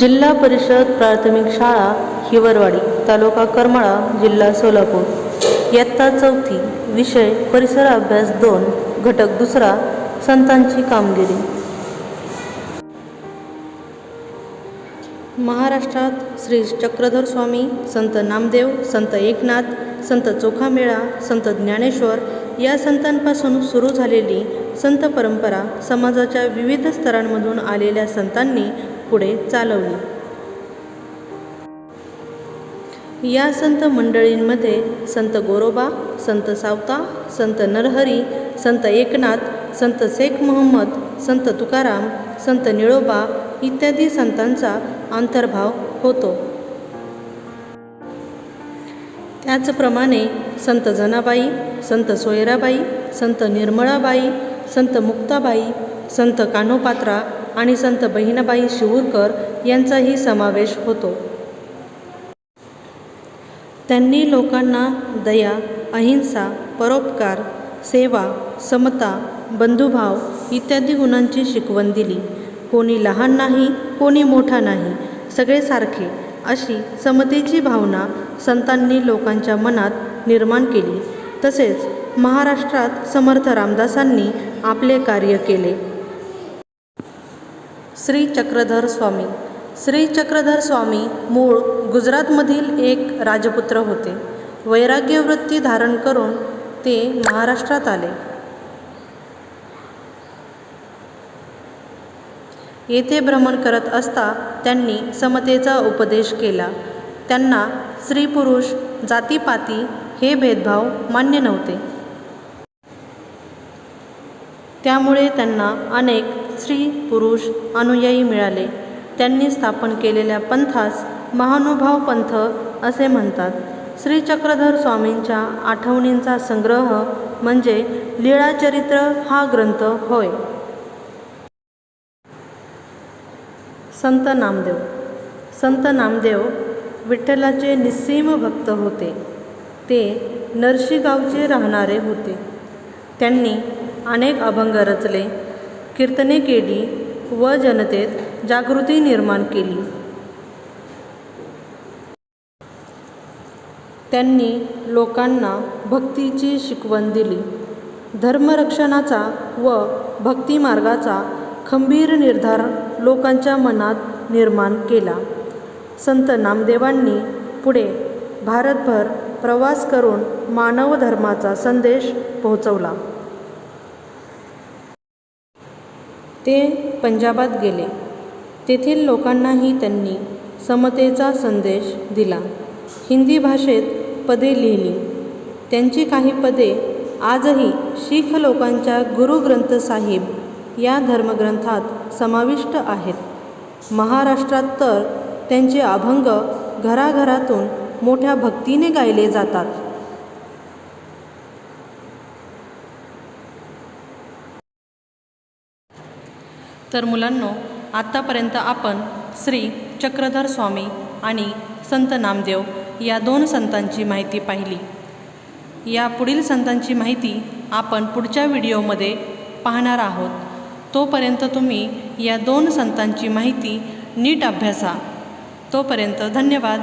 जिल्हा परिषद प्राथमिक शाळा हिवरवाडी तालुका करमाळा जिल्हा सोलापूर. इयत्ता चौथी विषय परिसर अभ्यास दोन घटक दुसरा संतांची कामगिरी. महाराष्ट्रात श्री चक्रधर स्वामी संत नामदेव संत एकनाथ संत चोखामेळा संत ज्ञानेश्वर या संतांपासून सुरू झालेली संत परंपरा समाजाच्या विविध स्तरांमधून आलेल्या संतांनी पुढे चालवली. या संत मंडळींमध्ये संत गोरोबा संत सावता संत नरहरी संत एकनाथ संत शेख मोहम्मद संत तुकाराम संत निळोबा इत्यादी संतांचा अंतर्भाव होतो. त्याचप्रमाणे संत जनाबाई संत सोयराबाई संत निर्मळाबाई संत मुक्ताबाई संत कान्होपात्रा आणि संत बहिणाबाई शिवूरकर यांचाही समावेश होतो. त्यांनी लोकांना दया अहिंसा परोपकार सेवा समता बंधुभाव इत्यादी गुणांची शिकवण दिली. कोणी लहान नाही कोणी मोठा नाही सगळे सारखे अशी समतेची भावना संतांनी लोकांच्या मनात निर्माण केली. तसेच महाराष्ट्रात समर्थ रामदासांनी आपले कार्य केले. श्री चक्रधर स्वामी. श्री चक्रधर स्वामी मूळ गुजरातमधील एक राजपुत्र होते. वैराग्यवृत्ती धारण करून ते महाराष्ट्रात आले. येथे भ्रमण करत असता त्यांनी समतेचा उपदेश केला. त्यांना स्त्री पुरुष जातीपाती हे भेदभाव मान्य नव्हते. त्यामुळे त्यांना अनेक स्त्री पुरुष अनुयायी मिळाले. त्यांनी स्थापन केलेल्या पंथास महानुभाव पंथ असे म्हणतात. श्री चक्रधर स्वामींच्या आठवणींचा संग्रह म्हणजे लीळाचरित्र हा ग्रंथ होय. संत नामदेव. संत नामदेव विठ्ठलाचे निस्सीम भक्त होते. ते नरशी गावचे राहणारे होते. त्यांनी अनेक अभंग रचले. कीर्तने केली व जनतेत जागृती निर्माण केली. त्यांनी लोकांना भक्तीची शिकवण दिली. धर्मरक्षणाचा व भक्तिमार्गाचा खंबीर निर्धार लोकांच्या मनात निर्माण केला. संत नामदेवांनी पुढे भारतभर प्रवास करून मानव धर्माचा संदेश पोहोचवला. ते पंजाबात गेले. तेथील लोकांनाही त्यांनी समतेचा संदेश दिला. हिंदी भाषेत पदे लिहिली. त्यांची काही पदे आजही शीख लोकांच्या गुरुग्रंथ साहिब या धर्मग्रंथात समाविष्ट आहेत. महाराष्ट्रात तर त्यांचे अभंग घराघरातून मोठ्या भक्तीने गायले जातात. तर मुलांनो आत्तापर्यंत आपण श्री चक्रधर स्वामी आणि संत नामदेव या दोन संतांची माहिती पाहिली. या पुढील संतांची माहिती आपण पुढच्या व्हिडिओमध्ये पाहणार आहोत. तोपर्यंत तुम्ही या दोन संतांची माहिती नीट अभ्यासा. तोपर्यंत धन्यवाद.